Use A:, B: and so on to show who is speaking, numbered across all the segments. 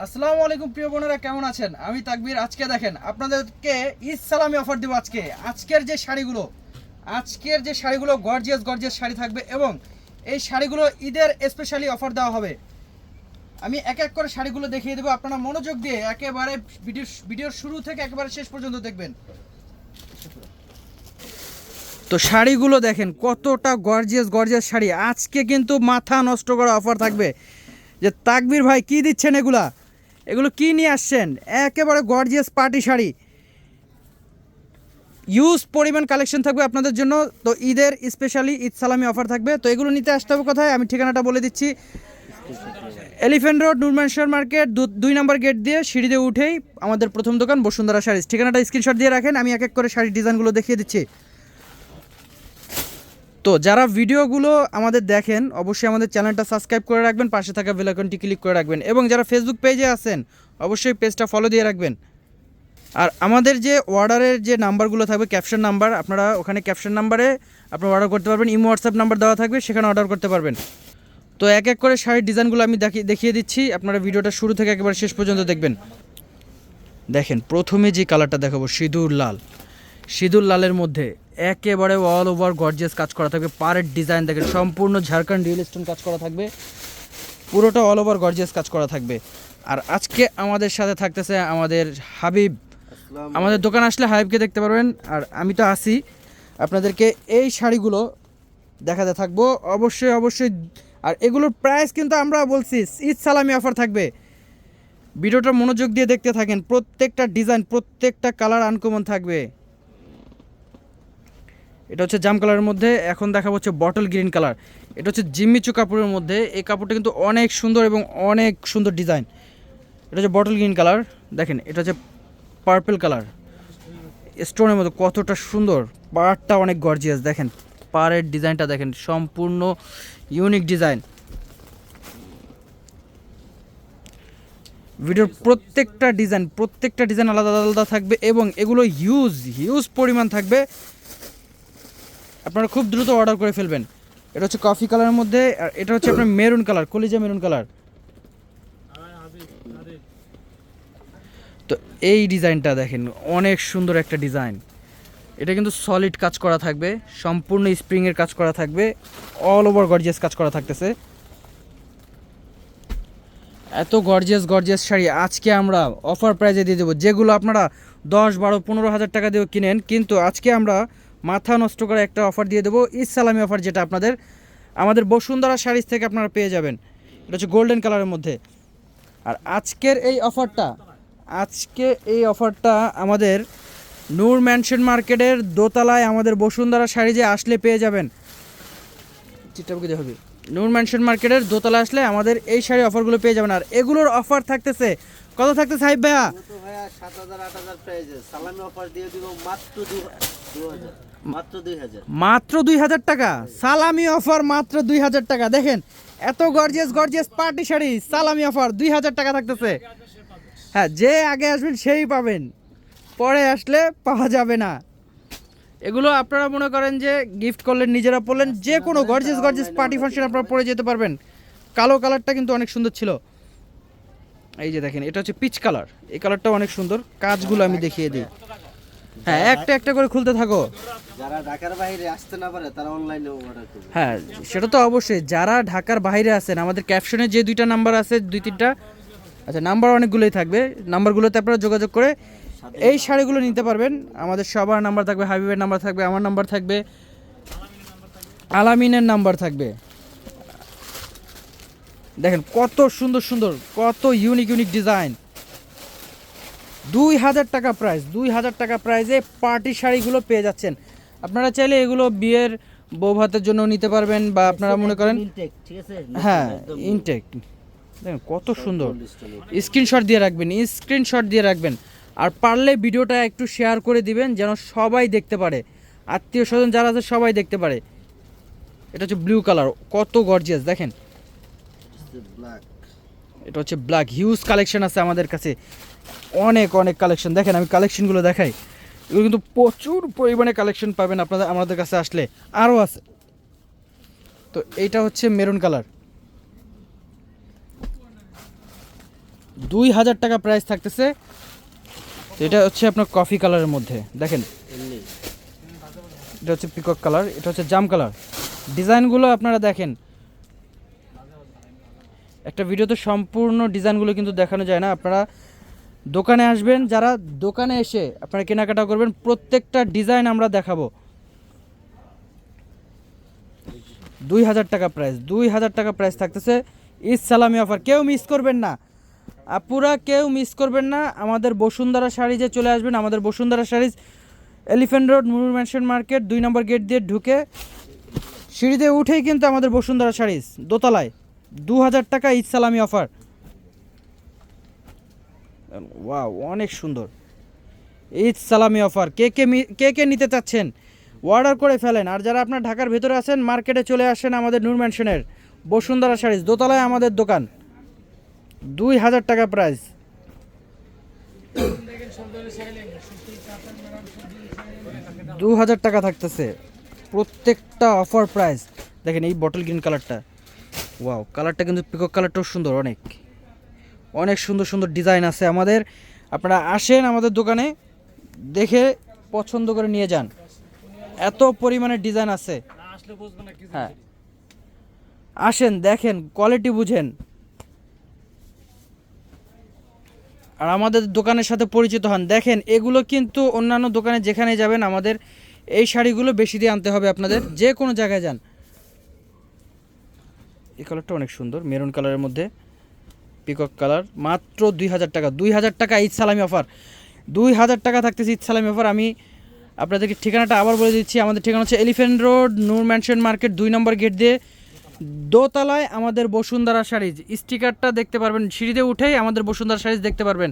A: আসসালামু আলাইকুম, প্রিয় বোনেরা, কেমন আছেন? আমি তাকবীর। আজকে দেখেন, আপনাদেরকে ঈদ সালামি অফার দেবো আজকে। আজকের যে শাড়িগুলো, আজকের যে শাড়িগুলো গর্জিয়াস গর্জিয়াস শাড়ি থাকবে এবং এই শাড়িগুলো ঈদের স্পেশালি অফার দেওয়া হবে। আমি এক এক করে শাড়িগুলো দেখিয়ে দেবো। আপনারা মনোযোগ দিয়ে একেবারে ভিডিও, ভিডিওর শুরু থেকে একেবারে শেষ পর্যন্ত দেখবেন। তো শাড়িগুলো দেখেন, কতটা গর্জিয়াস গর্জিয়াস শাড়ি। আজকে কিন্তু মাথা নষ্ট করা অফার থাকবে। যে তাকবীর ভাই কি দিচ্ছেন এগুলা? এগুলো কি নিয়ে আসছেন? একেবারে গর্জিয়াস পার্টি শাড়ি। ইউজ পরিমাণ কালেকশন থাকবে আপনাদের জন্য। তো ঈদের স্পেশালি ঈদ সালামি অফার থাকবে। তো এগুলো নিতে আসতে হবে কোথায়? আমি ঠিকানাটা বলে দিচ্ছি। এলিফেন্ট রোড নুরমানশ্বর মার্কেট দুই নম্বর গেট দিয়ে সিঁড়িতে উঠেই আমাদের প্রথম দোকান বসুন্ধরা শাড়ি। ঠিকানাটা স্ক্রিনশট দিয়ে রাখেন। আমি এক এক করে শাড়ির ডিজাইনগুলো দেখিয়ে দিচ্ছি। তো যারা ভিডিওগুলো আমাদের দেখেন, অবশ্যই আমাদের চ্যানেলটা সাবস্ক্রাইব করে রাখবেন, পাশে থাকা বেল আইকনটি ক্লিক করে রাখবেন এবং যারা ফেসবুক পেজে আছেন, অবশ্যই পেজটা ফলো দিয়ে রাখবেন। আর আমাদের যে অর্ডারের যে নাম্বারগুলো থাকবে ক্যাপশন নাম্বার আপনারা ওখানে ক্যাপশন নাম্বারে আপনারা অর্ডার করতে পারবেন, ইমো হোয়াটসঅ্যাপ নাম্বার দেওয়া থাকবে, সেখানে অর্ডার করতে পারবেন। তো এক এক করে শাড়ির ডিজাইনগুলো আমি দেখিয়ে দেখিয়ে দিচ্ছি, আপনারা ভিডিওটা শুরু থেকে একেবারে শেষ পর্যন্ত দেখবেন। দেখেন, প্রথমে যে কালারটা দেখাবো, সিঁদুর লাল। সিঁদুর লালের মধ্যে একেবারে অল ওভার গর্জিয়াস কাজ করা থাকবে। পারের ডিজাইন দেখেন সম্পূর্ণ ঝাড়খণ্ড রিয়েল স্টোন কাজ করা থাকবে। পুরোটা অল ওভার গর্জিয়াস কাজ করা থাকবে। আর আজকে আমাদের সাথে থাকতেছে আমাদের হাবিব। আমাদের দোকান আসলে হাবিবকে দেখতে পারবেন। আর আমি তো আসি আপনাদেরকে এই শাড়িগুলো দেখাতে থাকব। অবশ্যই অবশ্যই। আর এগুলোর প্রাইস কিন্তু আমরা বলছি ঈদ সালামি অফার থাকবে। ভিডিওটা মনোযোগ দিয়ে দেখতে থাকেন। প্রত্যেকটা ডিজাইন প্রত্যেকটা কালার আনকমন থাকবে। এটা হচ্ছে জাম কালারের মধ্যে, এখন দেখা হচ্ছে বটল গ্রিন কালার এটা হচ্ছে জিম্মিচু কাপড়ের মধ্যে, এই কাপড়টা কিন্তু অনেক সুন্দর এবং অনেক সুন্দর ডিজাইন এটা হচ্ছে বটল গ্রিন কালার দেখেন, এটা হচ্ছে পার্পল কালার স্টোনের মধ্যে কতটা সুন্দর, পাড়টা অনেক গর্জিয়াস দেখেন, পাড়ের ডিজাইনটা দেখেন, সম্পূর্ণ ইউনিক ডিজাইন ভিডিওর প্রত্যেকটা ডিজাইন প্রত্যেকটা ডিজাইন আলাদা আলাদা থাকবে এবং এগুলো হিউজ হিউজ পরিমাণ থাকবে। আপনারা খুব দ্রুত অর্ডার করে ফেলবেন। এটা হচ্ছে কফি কালারের মধ্যে এটা হচ্ছে আপনার মেরুন কালার কলিজা মেরুন কালার তো এই ডিজাইনটা দেখেন, অনেক সুন্দর একটা ডিজাইন। এটা কিন্তু সলিড কাজ করা থাকবে, সম্পূর্ণ স্প্রিংয়ের কাজ করা থাকবে অল ওভার গর্জিয়াস কাজ করা থাকতেছে। এত গর্জিয়াস গর্জিয়াস শাড়ি আজকে আমরা অফার প্রাইজে দিয়ে দেবো। যেগুলো আপনারা দশ, বারো, পনেরো হাজার টাকা দিয়েও কিনেন, কিন্তু আজকে আমরা মাথা নষ্ট করে একটা অফার দিয়ে দেবো। ঈদ সালামি অফার যেটা আপনাদের, আমাদের বসুন্ধরা শাড়িজ থেকে আপনারা পেয়ে যাবেন। এটা হচ্ছে গোল্ডেন কালারের মধ্যে। আর আজকের এই অফারটা আজকে এই অফারটা আমাদের নূর ম্যানশন মার্কেটের দোতলায় আমাদের বসুন্ধরা শাড়িজে আসলে পেয়ে যাবেন। চিত্রপুকুরে হবে নূর ম্যানশন মার্কেটের দোতলা আসলে আমাদের এই শাড়ি অফারগুলো পেয়ে যাবেন। আর এগুলোর অফার থাকতেছে, কত থাকতেছে সাহিব ভাইয়া?
B: সাত হাজার, আট হাজার প্রাইজে সালামি অফার দিয়ে দিব মাত্র মাত্র দুই হাজার।
A: টাকা। সালামি অফার মাত্র দুই হাজার টাকা। দেখেন, এত গর্জিয়াস গর্জিয়াস পার্টি শাড়ি, সালামি অফার দুই হাজার টাকা থাকতেছে। হ্যাঁ যে আগে আসবেন, সেই পাবেন। পরে আসলে পাওয়া যাবে না। এগুলো আপনারা মনে করেন যে গিফট করলেন, নিজেরা পড়লেন যে কোনো গর্জিয়াস গর্জিয়াস পার্টি ফাংশন আপনারা পরে যেতে পারবেন। কালো কালারটা কিন্তু অনেক সুন্দর ছিল। এই যে দেখেন, এটা হচ্ছে পিচ কালার এই কালারটাও অনেক সুন্দর। কাজগুলো আমি দেখিয়ে দিই। হ্যাঁ একটা একটা করে খুলতে থাকো।
B: যারা ঢাকার বাইরে আসতে না পারে তারা অনলাইনে অর্ডার করবে।
A: হ্যাঁ সেটা তো অবশ্যই। যারা ঢাকার বাইরে আছেন আমাদের ক্যাপশনে যে দুইটা নাম্বার আছে দুই তিনটা আচ্ছা নাম্বার অনেকগুলোই থাকবে। নাম্বারগুলোতে আপনারা যোগাযোগ করে এই শাড়িগুলো নিতে পারবেন। আমাদের সবার নাম্বার থাকবে হাবিবের নাম্বার থাকবে আমার নাম্বার থাকবে আলামিনের নাম্বার থাকবে। দেখেন কত সুন্দর সুন্দর কত ইউনিক ইউনিক ডিজাইন দুই হাজার টাকা প্রাইস দুই হাজার টাকা প্রাইসে পার্টি শাড়িগুলো পেয়ে যাচ্ছেন। আপনারা চাইলে এগুলো বিয়ের বউ ভাতের জন্য নিতে পারবেন বা আপনারা মনে করেন হ্যাঁ ইনটেক দেখেন কত সুন্দর। স্ক্রিনশট দিয়ে রাখবেন স্ক্রিনশট দিয়ে রাখবেন। আর পারলে ভিডিওটা একটু শেয়ার করে দিবেন যেন সবাই দেখতে পারে। আত্মীয় স্বজন যারা আছে সবাই দেখতে পারে। এটা হচ্ছে ব্লু কালার কত গর্জিয়াস দেখেন। এটা হচ্ছে ব্ল্যাক হিউজ কালেকশন আছে আমাদের কাছে। অনেক অনেক কালেকশন দেখেন আমি কালেকশনগুলো দেখাই। এগুলো কিন্তু প্রচুর পরিমাণে কালেকশন পাবেন আপনাদের আমাদের কাছে আসলে। আরও আছে। তো এইটা হচ্ছে মেরুন কালার দুই হাজার টাকা প্রাইস থাকতেছে। এটা হচ্ছে আপনার কফি কালারের মধ্যে। দেখেন। এটা হচ্ছে পিকক কালার এটা হচ্ছে জাম কালার ডিজাইনগুলো আপনারা দেখেন। একটা ভিডিওতে সম্পূর্ণ ডিজাইনগুলো কিন্তু দেখানো যায় না। আপনারা দোকানে আসবেন, যারা দোকানে এসে আপনারা কেনাকাটা করবেন, প্রত্যেকটা ডিজাইন আমরা দেখাবো। দুই হাজার টাকা প্রাইস দুই হাজার টাকা প্রাইস থাকতেছে। ঈদ সালামি অফার কেউ মিস করবেন না। আপুরা কেউ মিস করবেন না। আমাদের বসুন্ধরা শাড়িজে চলে আসবেন, আমাদের বসুন্ধরা শাড়িজ এলিফ্যান্ট রোড মুরুর ম্যানশন মার্কেট দুই নম্বর গেট দিয়ে ঢুকে সিঁড়িতে উঠেই কিন্তু আমাদের বসুন্ধরা শাড়িজ দোতলায়। দু হাজার টাকা ঈদ সালামি অফার ওয়াও অনেক সুন্দর। ঈদ সালামি অফার। কে কে কে কে নিতে চাচ্ছেন? অর্ডার করে ফেলেন। আর যারা আপনার ঢাকার ভেতরে আছেন, মার্কেটে চলে আসেন আমাদের নূর ম্যানশনের বসুন্ধরা শাড়িজ দোতলায় আমাদের দোকান। দুই হাজার টাকা প্রাইস দু হাজার টাকা থাকতেছে। প্রত্যেকটা অফার প্রাইস দেখেন এই বটল গ্রিন কালারটা ওয়াও কালারটা কিন্তু পিকক কালারটাও সুন্দর, অনেক। অনেক সুন্দর সুন্দর ডিজাইন আছে আমাদের। আপনারা আসেন আমাদের দোকানে, দেখে পছন্দ করে নিয়ে যান। এত পরিমাণে ডিজাইন আছে। হ্যাঁ। আসেন, দেখেন, কোয়ালিটি বুঝেন। আর আমাদের দোকানের সাথে পরিচিত হন। দেখেন, এগুলো কিন্তু অন্যান্য দোকানে যেখানে যাবেন, আমাদের এই শাড়িগুলো বেশি দিয়ে আনতে হবে আপনাদের। যে কোনো জায়গায় যান। এই কালারটা অনেক সুন্দর মেরুন কালারের মধ্যে। পিকক কালার মাত্র দুই হাজার টাকা। দুই হাজার টাকা ঈদ সালামি অফার দুই হাজার টাকা থাকতেছে ঈদ সালামি অফার আমি আপনাদেরকে ঠিকানাটা আবার বলে দিচ্ছি। আমাদের ঠিকানা হচ্ছে Elephant Road Noor mansion market দুই নম্বর গেট দিয়ে দোতলায় আমাদের বসুন্ধরা শাড়িজ। স্টিকারটা দেখতে পারবেন সিঁড়িতে উঠেই আমাদের বসুন্ধরা শাড়িজ দেখতে পারবেন।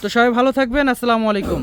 A: তো সবাই ভালো থাকবেন। আসসালামু আলাইকুম।